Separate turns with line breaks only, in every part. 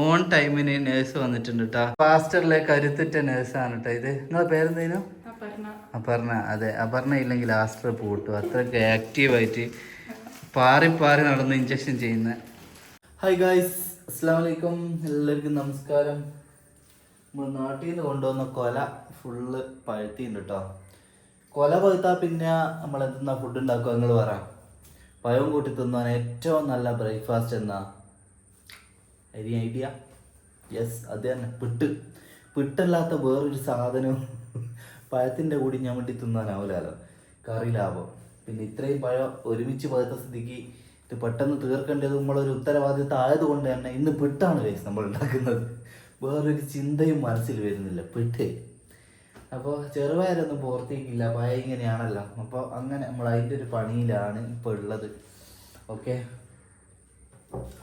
On ടൈമിന് nurse വന്നിട്ടുണ്ട് കേട്ടോ പാസ്റ്ററിലെ കരുത്തുറ്റ നേഴ്സാണ് കേട്ടോ ഇത്. നിങ്ങളെ പേരെന്തേനു? അപർണ. അതെ അപർണ ഇല്ലെങ്കിൽ ആസ്റ്റർ പൂട്ടും. അത്രയ്ക്ക് ആക്റ്റീവായിട്ട് പാറി പാറി നടന്ന് ഇഞ്ചക്ഷൻ ചെയ്യുന്ന. ഹായ് ഗായ്സ് അസ്സാം വലൈക്കും എല്ലാവർക്കും നമസ്കാരം. നമ്മൾ നാട്ടിൽ നിന്ന് കൊണ്ടുവന്ന കൊല ഫുള്ള് പഴുത്തിണ്ട് കേട്ടോ കൊല പഴുത്താൽ പിന്നെ നമ്മൾ എന്തെന്നാ ഫുഡ് ഉണ്ടാക്കുക നിങ്ങൾ പറ. പഴവും കൂട്ടി തിന്നാൻ ഏറ്റവും നല്ല ബ്രേക്ക്ഫാസ്റ്റ് എന്നാ? എനി ഐഡിയ യെസ് അത് തന്നെ. പിട്ട്. പിട്ടല്ലാത്ത വേറൊരു സാധനവും പഴത്തിന്റെ കൂടി ഞാൻ വേണ്ടി തിന്നാനാവില്ലല്ലോ കറി ലാഭം. പിന്നെ ഇത്രയും പഴം ഒരുമിച്ച് പഴുത്ത സ്ഥിതിക്ക് ഇത് പെട്ടെന്ന് തീർക്കേണ്ടത് നമ്മളൊരു ഉത്തരവാദിത്തം ആയതുകൊണ്ട് തന്നെ ഇന്ന് പിട്ടാണ് വേസ് നമ്മൾ ഉണ്ടാക്കുന്നത്. വേറൊരു ചിന്തയും മനസ്സിൽ വരുന്നില്ല. പിട്ട്. അപ്പോൾ ചെറുപയരൊന്നും പോർത്തേക്കില്ല പയ ഇങ്ങനെയാണല്ലോ. അപ്പോൾ അങ്ങനെ നമ്മൾ അതിന്റെ ഒരു പണിയിലാണ് ഇപ്പോൾ ഉള്ളത്. ഓക്കെ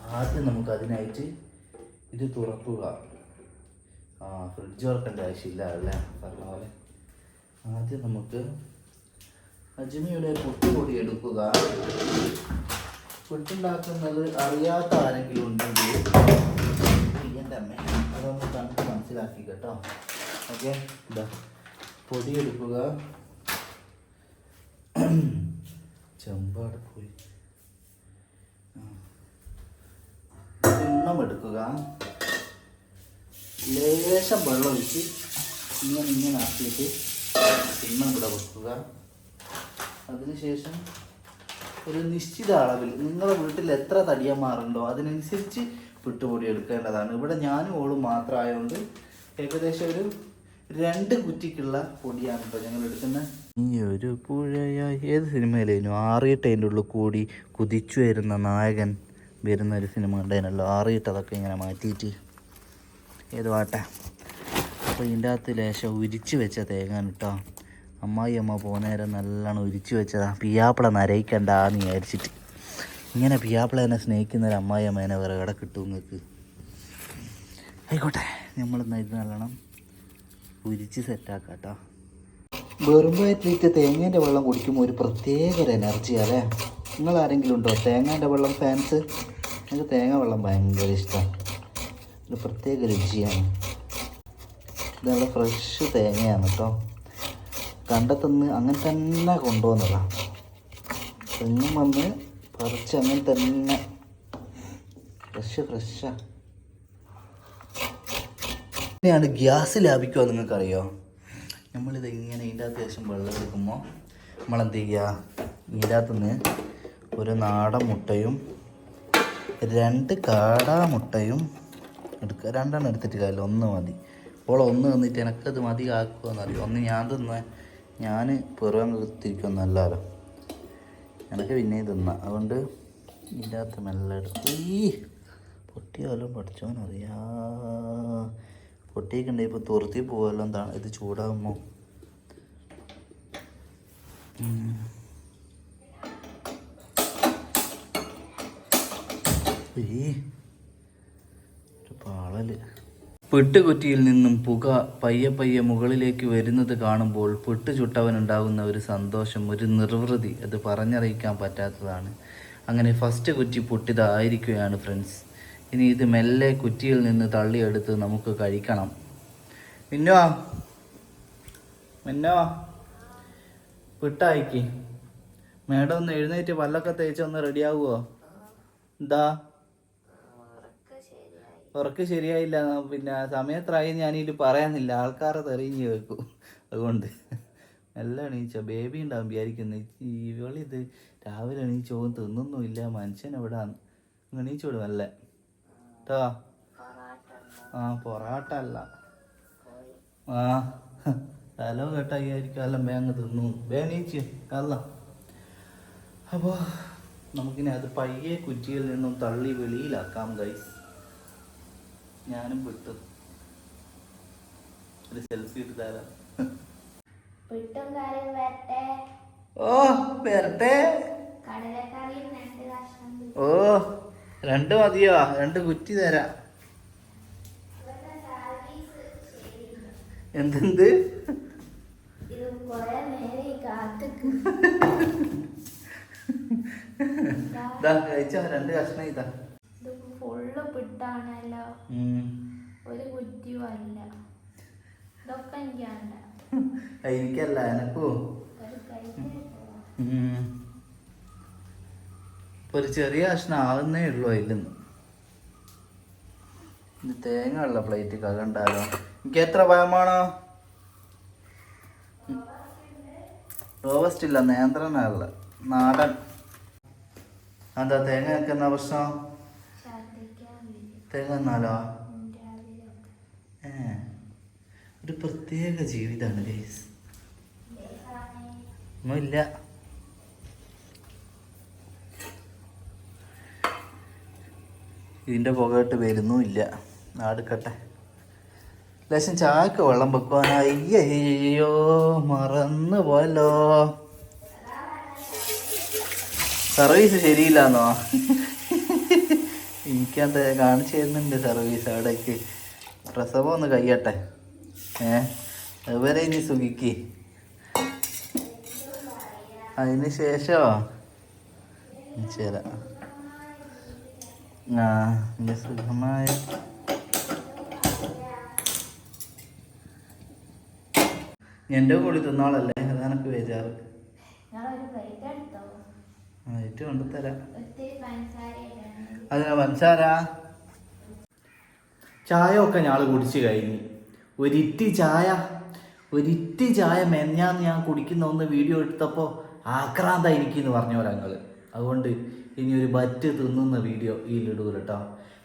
ആദ്യം നമുക്ക് അതിനായിട്ട് ഇത് തുറക്കുക. ആ ഫ്രിഡ്ജ് തുറക്കേണ്ട ആവശ്യമില്ല അല്ലേ? പറഞ്ഞ പോലെ. ആദ്യം നമുക്ക് അജ്മിയുടെ പുട്ടുപൊടി എടുക്കുക. പുട്ടുണ്ടാക്കുന്നത് അറിയാത്ത ആരെങ്കിലും ഉണ്ടെങ്കിൽ എന്റെ അമ്മ അതൊന്ന് കണ്ട് മനസ്സിലാക്കി കേട്ടോ. ഓക്കെ? ഇതാ പൊടി എടുക്കുക. ചെമ്പാട് പോയി. എടുക്കുക. ലേശം വെള്ളം ഒഴിച്ച് ഇങ്ങനെ ഇങ്ങനെ ആക്കിയിട്ട് കിണ്ണം ഇവിടെ വെക്കുക. അതിനുശേഷം ഒരു നിശ്ചിത അളവിൽ നിങ്ങളുടെ വീട്ടിൽ എത്ര തടിയന്മാരുണ്ടോ അതിനനുസരിച്ച് വിട്ടുപൊടി എടുക്കേണ്ടതാണ്. ഇവിടെ ഞാനും ഓളും മാത്രമായതുകൊണ്ട് ഏകദേശം ഒരു രണ്ട് കുറ്റിക്കുള്ള പൊടിയാണ് ഇപ്പോൾ ഞങ്ങൾ എടുക്കുന്നത്. ഈ ഒരു പുഴയായി ഏത് സിനിമയിലേനു ആറിയിട്ട് അതിന്റെ ഉള്ളിൽ കൂടി കുതിച്ചു വരുന്ന നായകൻ. വരുന്ന ഒരു സിനിമ ഉണ്ടായിരുന്നല്ലോ ആറിയിട്ട് അതൊക്കെ ഇങ്ങനെ മാറ്റിയിട്ട് ഏത് വാട്ടെ. അപ്പോൾ ഇതിന്റെ അകത്ത് ലേശം ഉരിച്ച് വെച്ച തേങ്ങ കേട്ടോ അമ്മായി അമ്മ പോകുന്നേരം നല്ലോണം ഉരിച്ച് വെച്ചതാ. പിയാപ്പിള നരയിക്കണ്ടെന്ന് വിചാരിച്ചിട്ട്. ഇങ്ങനെ പിയാപ്പിള സ്നേഹിക്കുന്ന ഒരു അമ്മായി അമ്മേനെ വേറെ ഇവിടെ കിട്ടും നിങ്ങൾക്ക് ആയിക്കോട്ടെ നമ്മൾ ഇത് നല്ലോണം ഉരിച്ച് സെറ്റാക്കാം കേട്ടോ വെറുമ്പോഴത്തേക്ക് തേങ്ങേന്റെ വെള്ളം കുടിക്കുമ്പോൾ ഒരു പ്രത്യേക ഒരു എനർജി അല്ലേ? നിങ്ങൾ ആരെങ്കിലും ഉണ്ടോ തേങ്ങേന്റെ വെള്ളം ഫാൻസ് എനിക്ക് തേങ്ങ വെള്ളം ഭയങ്കര ഇഷ്ടമാണ് ഇത് പ്രത്യേക രുചിയാണ്. ഇത് നല്ല ഫ്രഷ് തേങ്ങയാണ് കേട്ടോ കണ്ടെത്തുന്ന അങ്ങനെ തന്നെ കൊണ്ടുവന്നതാണ് തെങ്ങും വന്ന് പറിച്ച് അങ്ങനെ തന്നെ. ഫ്രഷ് ഫ്രഷാണ് ഇങ്ങനെയാണ് ഗ്യാസ് ലാഭിക്കുക നിങ്ങൾക്കറിയോ? നമ്മളിത് ഇങ്ങനെ ഇതിന്റെ അത്യാവശ്യം വെള്ളം എടുക്കുമ്പോൾ നമ്മളെന്ത് ചെയ്യുക ഇതിന്റെ അകത്തുനിന്ന് ഒരു നാടൻ മുട്ടയും രണ്ട് കാടാ മുട്ടയും എടുക്കുക രണ്ടെണ്ണം എടുത്തിട്ട് കാര്യമില്ല ഒന്ന് മതി. അപ്പോൾ ഒന്ന് തന്നിട്ട് എനിക്കത് മതി ആക്കുമെന്നറിയോ ഒന്ന് ഞാൻ തിന്ന ഞാൻ പിറവം തിരിക്കൊന്നല്ലല്ലോ എനിക്ക് പിന്നെ തിന്ന. അതുകൊണ്ട് ഇല്ലാത്ത അകത്ത് മെല്ലെ എടുക്കും ഈ പൊട്ടിയാലും പഠിച്ചോനറിയാ പൊട്ടിയൊക്കെ ഇപ്പോൾ തുറത്തി പോകാമല്ലോ എന്താണ് ഇത് ചൂടാകുമ്പോൾ പാളൽ. പെട്ടുകുറ്റിയിൽ നിന്നും പുക പയ്യെ പയ്യെ മുകളിലേക്ക് വരുന്നത് കാണുമ്പോൾ പെട്ട് ചുട്ടവനുണ്ടാകുന്ന ഒരു സന്തോഷം ഒരു നിർവൃതി അത് പറഞ്ഞറിയിക്കാൻ പറ്റാത്തതാണ്. അങ്ങനെ ഫസ്റ്റ് കുറ്റി പൊട്ടിതായിരിക്കുകയാണ് ഫ്രണ്ട്സ് ഇനി ഇത് മെല്ലെ കുറ്റിയിൽ നിന്ന് തള്ളിയെടുത്ത് നമുക്ക് കഴിക്കണം. മിന്നോ? മിന്നോ? പെട്ടായിക്ക്. മേഡം ഒന്ന് എഴുന്നേറ്റ് വല്ലൊക്കെ തേച്ച് ഒന്ന് റെഡിയാവുമോ എന്താ? ഉറക്ക് ശരിയായില്ല പിന്നെ സമയത്രായി ഞാനിതിൽ പറയാനില്ല. ആൾക്കാരെ തെറിഞ്ഞ് വെക്കും അതുകൊണ്ട് നല്ല എണീച്ച. ബേബി ഉണ്ടാവും വിചാരിക്കുന്നു. ഇവളിത് രാവിലെ എണീച്ചോ തിന്നൊന്നുമില്ല. മനുഷ്യൻ എവിടാന്ന്? എണീച്ചു വിടും അല്ലേ? കേട്ടോ ആ പൊറാട്ട അല്ല ആ ഹലോ കേട്ടായിരിക്കും. അല്ല വേങ്ങ് തിന്നു. വേണീച്ച് അല്ല. അപ്പോൾ നമുക്കിനി അത് പയ്യെ കുറ്റിയിൽ നിന്നും തള്ളി വെളിയിലാക്കാം ഗൈസ് ഞാനും വിട്ടു. ഒരു സെൽഫി എടുത്ത് തരാം. ഓ വരട്ടെ. ഓ രണ്ട് മതിയോ? രണ്ട് കുറ്റി തരാം. എന്തെന്ത്?
ഇത്
കഴിച്ചോ രണ്ട് കഷ്ണം ഇതാ.
പിട്ടാണല്ലോ ഒരു ബുദ്ധിയും അല്ല. ഇതൊക്കെ എനിക്ക് വേണ്ട
എനിക്കല്ല എനക്കോ?
ഒരു
ചെറിയ കഷ്ണം ആകുന്നേ ഉള്ളൂ അതിൽ ഇത് തേങ്ങ ഉള്ള പ്ലേറ്റ് കകണ്ടാലോ എനിക്ക് എത്ര പഴമാണോ റോബസ്റ്റ് ഇല്ല നേന്ത്രനല്ല നാടൻ. എന്താ തേങ്ങ നിൽക്കുന്ന പ്രശ്നം? തേങ്ങ ഏ ഒരു പ്രത്യേക ജീവിതമാണ് ഗൈസ്. ഒന്നുമില്ല ഇതിന്റെ പുകയിട്ട് വരുന്നുമില്ല നാടുക്കട്ടെ ലേശം ചായക്ക് വെള്ളം വെക്കുവാനായി. അയ്യോ മറന്നു പോയല്ലോ സർവീസ് ശരിയില്ലാന്നോ? എനിക്കത് കാണിച്ചു തരുന്നുണ്ട് സർവീസ് അവിടേക്ക്. പ്രസവം ഒന്ന് കഴിയട്ടെ. ഏ? അതുവരെ ഇനി സുഖിക്ക്. അതിന് ശേഷമോ ചേരാ ആ സുഖമായ. എന്റെ കൂടി തിന്നാളല്ലേ?
പ്ലേറ്റ്
ബേജാറ്. ഏറ്റവും കൊണ്ടുതരാം
പഞ്ചസാര
അതിനാ വൻസാര ചായ ഒക്കെ ഞാൾ കുടിച്ച് കഴിഞ്ഞു. ഒരിറ്റി ചായ ഒരിറ്റി ചായ മെഞ്ഞാന്ന് ഞാൻ കുടിക്കുന്ന ഒന്ന് വീഡിയോ എടുത്തപ്പോൾ ആക്രാന്തായിരിക്കും പറഞ്ഞു ഞങ്ങൾ അതുകൊണ്ട് ഇനി ഒരു ബറ്റ് തിന്നുന്ന വീഡിയോ ഈ ഇതിലിടൂല കേട്ടോ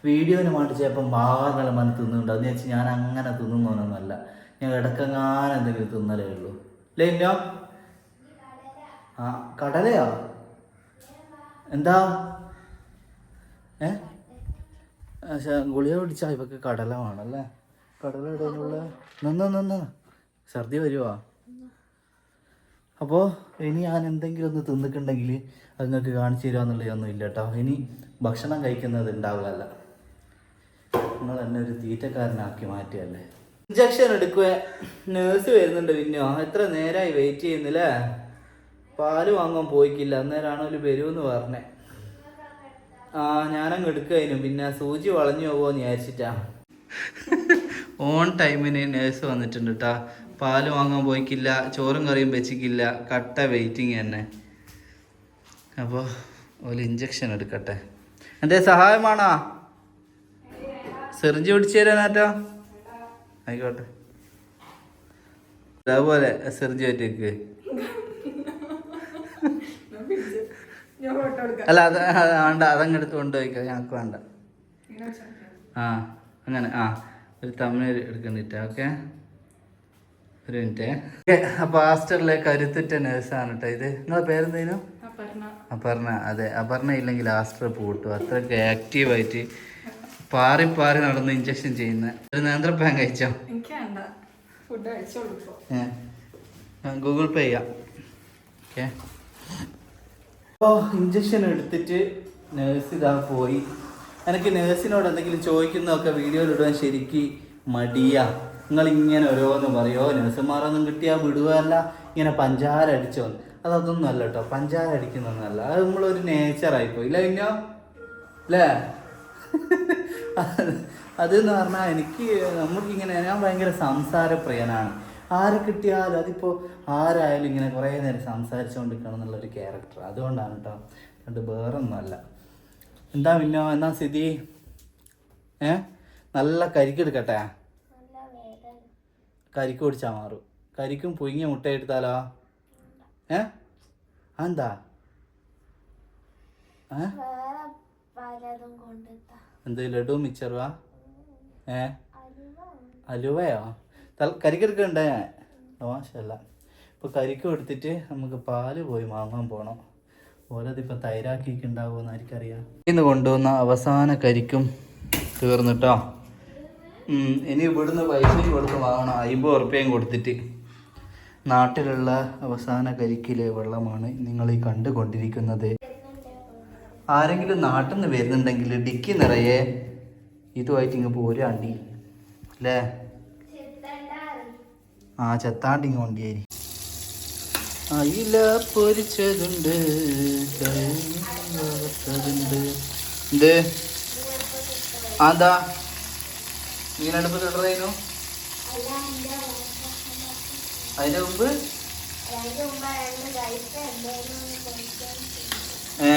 വീഡിയോനെ വേണ്ടി ചിലപ്പം ഭാഗങ്ങളെ മന തിന്നുന്നുണ്ട്. അതെന്ന് വെച്ചാൽ ഞാൻ അങ്ങനെ തിന്നുന്നവനൊന്നുമല്ല ഞാൻ ഇടക്കങ്ങാനെന്തെങ്കിലും തിന്നലേ ഉള്ളൂ. അല്ലേ ഇല്ല ആ കടലയോ? എന്താ? ഏ? ഗുളിക പിടിച്ചാൽ ഇവക്ക് കടല വേണമല്ലേ കടല ഇടാനുള്ള നിന്ന് നിന്ന് ഛർദി വരുവാ. അപ്പോൾ ഇനി ഞാൻ എന്തെങ്കിലും ഒന്ന് തിന്നിട്ടുണ്ടെങ്കിൽ അത് നിങ്ങൾക്ക് കാണിച്ചു തരാമെന്നുള്ളതൊന്നും ഇല്ല കേട്ടോ. ഇനി ഭക്ഷണം കഴിക്കുന്നത് ഉണ്ടാവില്ല നിങ്ങൾ എന്നെ ഒരു തീറ്റക്കാരനാക്കി മാറ്റിയല്ലേ? ഇഞ്ചക്ഷൻ എടുക്കുക നേഴ്സ് വരുന്നുണ്ട് പിന്നെയോ എത്ര നേരമായി വെയിറ്റ് ചെയ്യുന്നില്ലേ? പാൽ വാങ്ങാൻ പോയിക്കില്ല. അന്നേരമാണ് ഒരു വരുമെന്ന് പറഞ്ഞേ. ആ ഞാനങ്ങ് എടുക്കായിരുന്നു. പിന്നെ സൂചി വളഞ്ഞു പോകുമോന്ന് വിചാരിച്ചിട്ടാ. ഓൺ ടൈമിന് നേഴ്സ് വന്നിട്ടുണ്ട് കേട്ടാ പാൽ വാങ്ങാൻ പോയിക്കില്ല. ചോറും കറിയും വെച്ചിക്കില്ല. കട്ട വെയിറ്റിംഗ് തന്നെ. അപ്പോൾ ഒരു ഇഞ്ചക്ഷൻ എടുക്കട്ടെ. എന്തേ സഹായമാണോ സെറിഞ്ച് പിടിച്ചു തരാനാറ്റോ ആയിക്കോട്ടെ. അതുപോലെ സെറിഞ്ച് പറ്റിയേക്ക്. അല്ല അത് വേണ്ട അതങ്ങ് എടുത്ത് കൊണ്ടുപോയിക്കോ. ഞങ്ങൾക്ക് വേണ്ട. ആ അങ്ങനെ ആ. ഒരു തമിഴ് എടുക്കണ്ടിട്ട് ഓക്കെ ഒരു മിനിറ്റ് ഓക്കെ അപ്പോൾ ആസ്റ്ററിലെ കരുത്തുറ്റ നേഴ്സാണ് കേട്ടോ ഇത്. നിങ്ങളെ പേരെന്തേനു? അപർണ. അതെ. അപർണ ഇല്ലെങ്കിൽ ആസ്റ്റർ പൂട്ടു. അത്രയ്ക്ക് ആക്റ്റീവായിട്ട് പാറി പാറി നടന്ന് ഇഞ്ചക്ഷൻ ചെയ്യുന്ന ഒരു നേന്ത്രപ്പാൻ കഴിച്ചോ? ഗൂഗിൾ പേ ചെയ്യാം. ഓക്കെ അപ്പോൾ ഇഞ്ചക്ഷൻ എടുത്തിട്ട് നേഴ്സ് ഇതാ പോയി. എനിക്ക് നേഴ്സിനോട് എന്തെങ്കിലും ചോദിക്കുന്നതൊക്കെ വീഡിയോയിൽ ഇടുവാൻ ശരിക്ക് മടിയാ. നിങ്ങൾ ഇങ്ങനെ ഓരോന്ന് പറയോ. നേഴ്സുമാരൊന്നും കിട്ടിയാൽ വിടുകയല്ല ഇങ്ങനെ പഞ്ചാര അടിച്ചോ അതൊന്നും അല്ല കേട്ടോ പഞ്ചാര അടിക്കുന്നൊന്നല്ല അത് നമ്മളൊരു നേച്ചറായി പോയി ഇല്ല? ഇന്നോ അല്ലേ അതെന്ന് പറഞ്ഞാൽ എനിക്ക് നമുക്കിങ്ങനെ ഞാൻ ഭയങ്കര സംസാരപ്രിയനാണ്. ആരെ കിട്ടിയാലും അതിപ്പോൾ ആരായാലും ഇങ്ങനെ കുറേ നേരം സംസാരിച്ചുകൊണ്ടിരിക്കണം എന്നുള്ളൊരു ക്യാരക്ടർ അതുകൊണ്ടാണ് കേട്ടോ അതുകൊണ്ട് വേറൊന്നുമല്ല. എന്താ പിന്നെ എന്നാ സ്ഥിതി? ഏ? നല്ല കരിക്കെടുക്കട്ടെ കരിക്ക് കുടിച്ചാൽ മാറും. കരിക്കും പുഴുങ്ങിയ മുട്ട എടുത്താലോ? ഏ? എന്താ എന്ത് ലഡു മിച്ചറുവാ? ഏ?
അലുവ.
അലുവയോ? തൽ കരിക്കെടുക്കണ്ടേ? മോശമല്ല ഇപ്പോൾ കരിക്കും എടുത്തിട്ട് നമുക്ക് പാൽ പോയി വാങ്ങാൻ പോകണം ഓരോതിപ്പോൾ തൈരാക്കിയിട്ടുണ്ടാവുമെന്ന് ആർക്കറിയാം ഇന്ന് കൊണ്ടുവന്ന അവസാന കരിക്കും തീർന്നിട്ടോ. ഇനി ഇവിടുന്ന് പൈസയും കൊടുത്ത് വാങ്ങണം. അമ്പത് ഉറുപ്പ്യയും കൊടുത്തിട്ട്. നാട്ടിലുള്ള അവസാന കരിക്കിലെ വെള്ളമാണ് നിങ്ങൾ ഈ കണ്ടുകൊണ്ടിരിക്കുന്നത്. ആരെങ്കിലും നാട്ടിൽ നിന്ന് വരുന്നുണ്ടെങ്കിൽ ഡിക്കി നിറയെ ഇതുമായിട്ട് ഇങ്ങ് പോരാണ്ടി. അല്ലേ? ആ ചെത്താണ്ടിങ് കൊണ്ടിയേരി അയില പൊരിച്ചതുണ്ട്. അതാ
മീനടുപ്പ് തുടരുന്നു
അതിന് മുമ്പ്? ഏ.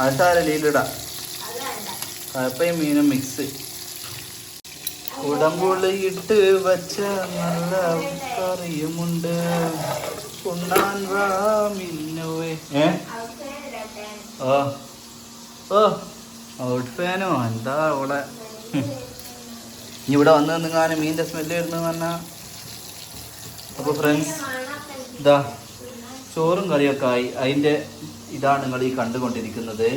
അത് സാരല്ല ഇതിലിടാം കപ്പയും മീനും മിക്സ് കുടംപുളിയിട്ട് വച്ച നല്ല കറിയുമുണ്ട്. ഉണ്ണാൻ വാ മിന്നുവേ ഏ? ഓ ഓ ഔട്ട് ഫാനോ? എന്താ ഇവിടെ ഹും. ഇനി ഇവിടെ വന്ന് നിങ്ങാനും മീന്റെ സ്മെല്ല് വരുന്നതെന്ന് പറഞ്ഞാൽ അപ്പോൾ ഫ്രണ്ട്സ് ഇതാ ചോറും കറിയൊക്കെ ആയി. അതിന്റെ ഇതാണ് നിങ്ങൾ ഈ കണ്ടുകൊണ്ടിരിക്കുന്നത്.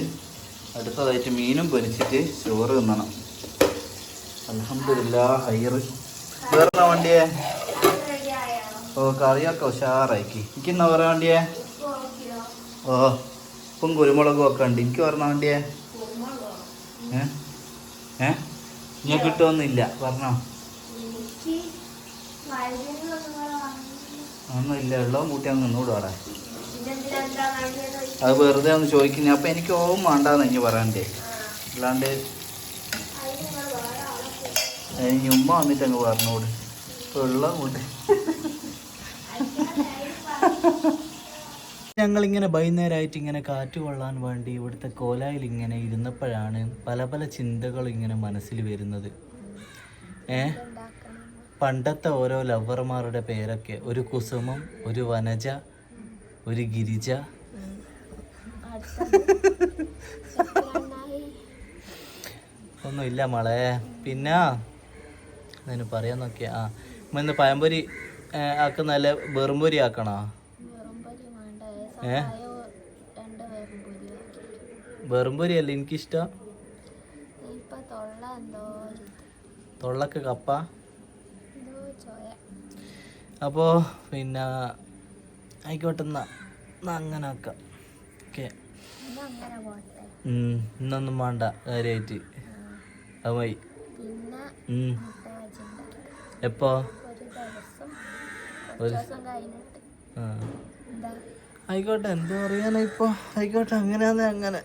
അടുത്തതായിട്ട് മീനും പൊരിച്ചിട്ട് ചോറ് തിന്നണം. അലഹമില്ല ഹൈറ് വേറെ വണ്ടിയെ? ഓ കറിയൊക്കെ ഉഷാറാക്കി. എനിക്ക് എന്നാ വേറെ വണ്ടിയെ? ഓ ഉപ്പും കുരുമുളകും ഒക്കെ ഉണ്ട് എനിക്ക് പറഞ്ഞ വണ്ടിയെ? ഏ? ഏ? ഞാൻ കിട്ടുമൊന്നുമില്ല പറഞ്ഞോ? ഒന്നുമില്ല. ഉള്ളോ കൂട്ടി അങ്ങ് നിന്നൂടും അവിടെ.
ഇതെന്തിനാ എന്താ വഴുതിയെന്ന് ചോദിച്ചു
അത് വെറുതെ ഒന്ന് ചോദിക്കുന്നത് അപ്പം എനിക്ക് ഓം വേണ്ടാന്ന് ഇനി പറയണ്ടേ അല്ലാണ്ട്
അതിന് നിങ്ങൾ വേറെ ആളെ
ഇനി ഉമ്മ വന്നിട്ട് അങ്ങ് പറഞ്ഞോട് വെള്ളം കൊണ്ട് ഞങ്ങളിങ്ങനെ വൈകുന്നേരമായിട്ട് ഇങ്ങനെ കാറ്റ് കൊള്ളാൻ വേണ്ടി ഇവിടുത്തെ കോലായിൽ ഇങ്ങനെ ഇരുന്നപ്പോഴാണ് പല പല ചിന്തകൾ ഇങ്ങനെ മനസ്സിൽ വരുന്നത്. ഏ? പണ്ടത്തെ ഓരോ ലവർമാരുടെ പേരൊക്കെ ഒരു കുസുമം ഒരു വനജ ഒരു ഗിരിജ. ഒന്നുമില്ല മോളെ. പിന്നെ? അതിന് പറയാൻ നോക്കിയ. ആ ഇന്ന് പഴംപൊരി ഏ, ആക്കുന്നല്ല വെറുംപൊരി ആക്കണോ? ഏ? വെറുംപൊരി അല്ല എനിക്കിഷ്ടം? തൊള്ളക്ക് കപ്പ?
അപ്പോ
അപ്പോൾ പിന്നെ ആയിക്കോട്ടെ എന്നാ അങ്ങനെ ആക്കാം. ഓക്കെ. ഇന്നൊന്നും വേണ്ട കാര്യമായിട്ട് അത് മതി
പിന്നെ
ഉം.
മുട്ട വെച്ചിട്ടുണ്ടാക്കാം
എപ്പോ?
ഒരു
ആയിക്കോട്ടെ എന്താ പറയാനാ ഇപ്പൊ? ആയിക്കോട്ടെ അങ്ങനെയാന്ന് അങ്ങനെ.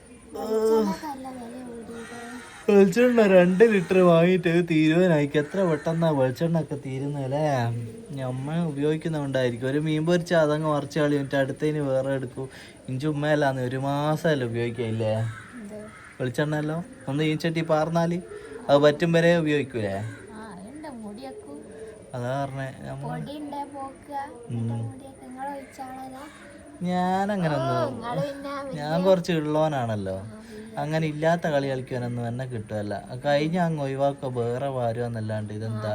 വെളിച്ചെണ്ണ രണ്ട് ലിറ്റർ വാങ്ങിയിട്ട് തീരുവാനായിക്ക്. എത്ര പെട്ടെന്നാ വെളിച്ചെണ്ണ ഒക്കെ തീരുന്നല്ലേ അമ്മ ഉപയോഗിക്കുന്നുണ്ടായിരിക്കും ഒരു മീൻ പൊരിച്ച അതങ്ങ് മറിച്ച് കളി എന്നിട്ട് അടുത്തതിന് വേറെ എടുക്കൂ. ഇഞ്ചി ഉമ്മയല്ലാന്ന് ഒരു മാസമല്ലേ ഉപയോഗിക്കില്ലേ വെളിച്ചെണ്ണല്ലോ ഒന്ന് ഈ ചട്ടി പാർന്നാൽ. അത് പറ്റും വരെ ഉപയോഗിക്കൂലേ
ആ ഉണ്ട് മുടിയൊക്കെ
അതാ പറഞ്ഞേ നമ്മ
പൊടി ഉണ്ടേ പോക്കുക എന്നിട്ട് മുടിയൊക്കെ നിങ്ങൾ ഒഴിച്ചാളല്ല നിങ്ങൾ പിന്നെ
ഞാൻ കുറച്ച് ഉള്ളവനാണല്ലോ. അങ്ങനെ ഇല്ലാത്ത കളി കളിക്കാനൊന്നും എന്നെ കിട്ടുമല്ല കഴിഞ്ഞ അങ്ങ് ഒഴിവാക്കുക വേറെ ഇതെന്താ?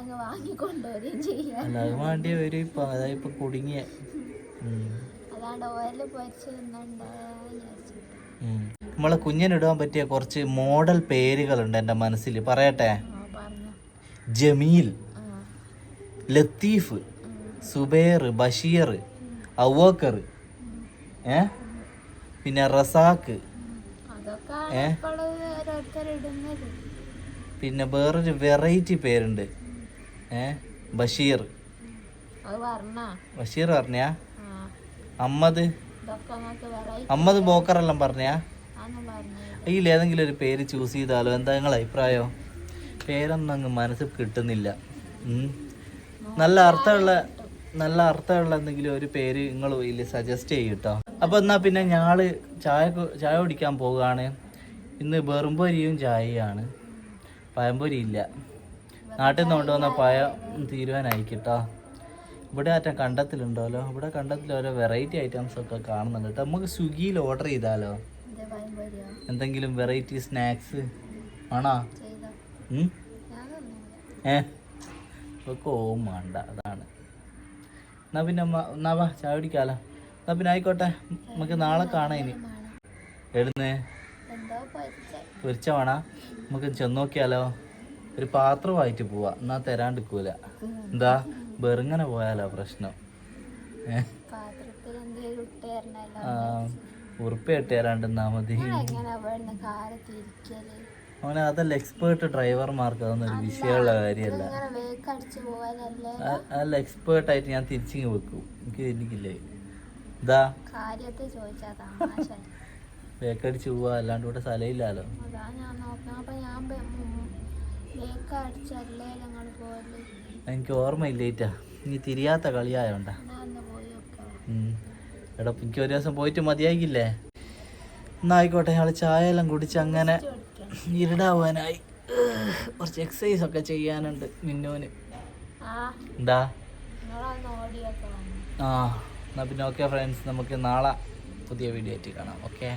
അങ്ങ് വാങ്ങിക്കൊണ്ടുവരികയും ചെയ്യാം.
അല്ല അത് വേണ്ടി വരും ഇപ്പൊ. അതായത് ഇപ്പൊ കുടുങ്ങിയ. നമ്മളെ കുഞ്ഞിനിടാൻ പറ്റിയ കുറച്ച് മോഡൽ പേരുകളുണ്ട് എന്റെ മനസ്സിൽ. പറയട്ടെ?
പറഞ്ഞു
ജമീൽ ലത്തീഫ് സുബൈർ ബഷീർ അവക്കർ ഏ? പിന്നെ റസാക്ക്
ഏ?
പിന്നെ വേറൊരു വെറൈറ്റി പേരുണ്ട്. ഏ? ബഷീർ. ബഷീർ പറഞ്ഞാ? അമ്മദ്. അമ്മദ് ബോക്കറെല്ലാം പറഞ്ഞാ? അതിൽ ഏതെങ്കിലും ഒരു പേര് ചൂസ് ചെയ്താലോ? എന്താ നിങ്ങളെ അഭിപ്രായം? പേരൊന്നും അങ്ങ് മനസ്സിൽ കിട്ടുന്നില്ല. നല്ല അർത്ഥമുള്ള നല്ല അർത്ഥമുള്ള എന്തെങ്കിലും ഒരു പേര് നിങ്ങൾ ഇതിൽ സജസ്റ്റ് ചെയ്യും കേട്ടോ. അപ്പോൾ എന്നാൽ പിന്നെ ഞാൾ ചായ ചായ കുടിക്കാൻ പോവുകയാണ്. ഇന്ന് വെറുംപൊരിയും ചായയാണ് പഴംപൊരി ഇല്ല നാട്ടിൽ നിന്ന് കൊണ്ടുവന്ന പഴം തീരുവാനായി കേട്ടോ. ഇവിടെ ആറ്റ കണ്ടത്തിലുണ്ടല്ലോ. ഇവിടെ കണ്ടത്തിൽ ഓരോ വെറൈറ്റി ഐറ്റംസ് ഒക്കെ കാണുന്നുണ്ട് കേട്ടോ. നമുക്ക് സ്വിഗ്ഗിയിൽ ഓർഡർ ചെയ്താലോ? എന്തെങ്കിലും വെറൈറ്റി സ്നാക്സ് ആണോ?
ചെയ്തോ
ഉം?
ഞാനൊന്നുമില്ല.
ഏ? ഒക്കെ ഓം വേണ്ട അതാണ്. എന്നാ പിന്നെ എന്നാ വാ ചായ എന്നാ പിന്നെ ആയിക്കോട്ടെ നമുക്ക് നാളെ കാണാം ഇനി. എഴുന്നേ
പൊരിച്ച.
വേണ നമുക്ക് ചെന്ന് നോക്കിയാലോ. ഒരു പാത്രമായിട്ട് പോവാ. എന്നാ തരാണ്ടിക്കൂല എന്താ? വെറുങ്ങനെ പോയാലോ പ്രശ്നം. ഉറുപ്പ ഇട്ട് തരാണ്ടെന്നാ മതി. അവനെ അതല്ല എക്സ്പേർട്ട് ഡ്രൈവർമാർക്ക് അതൊന്നും ഒരു വിഷയമുള്ള കാര്യമല്ല. അല്ല എക്സ്പേർട്ട് ആയിട്ട് ഞാൻ തിരിച്ചിങ്ങ് വെക്കും. എനിക്ക് എനിക്കില്ലേ? ഇതാ. ബേക്കടിച്ച് പോവാ അല്ലാണ്ട് ഇവിടെ സ്ഥലമില്ലല്ലോ.
പോയത്
എനിക്ക് ഓർമ്മയില്ലേറ്റാ നീ തിരിയാത്ത കളിയായോണ്ടാ. എടാ എനിക്ക് ഒരു ദിവസം പോയിട്ട് മതിയായിക്കില്ലേ? എന്നായിക്കോട്ടെ അയാൾ ചായ എല്ലാം കുടിച്ച് അങ്ങനെ ഇരുടാവാനായി. കുറച്ച് എക്സസൈസ് ഒക്കെ ചെയ്യാനുണ്ട് മിന്നോന് എന്താ? ആ എന്നാൽ പിന്നെ ഓക്കെ ഫ്രണ്ട്സ് നമുക്ക് നാളെ പുതിയ വീഡിയോ ആയിട്ട് കാണാം. ഓക്കെ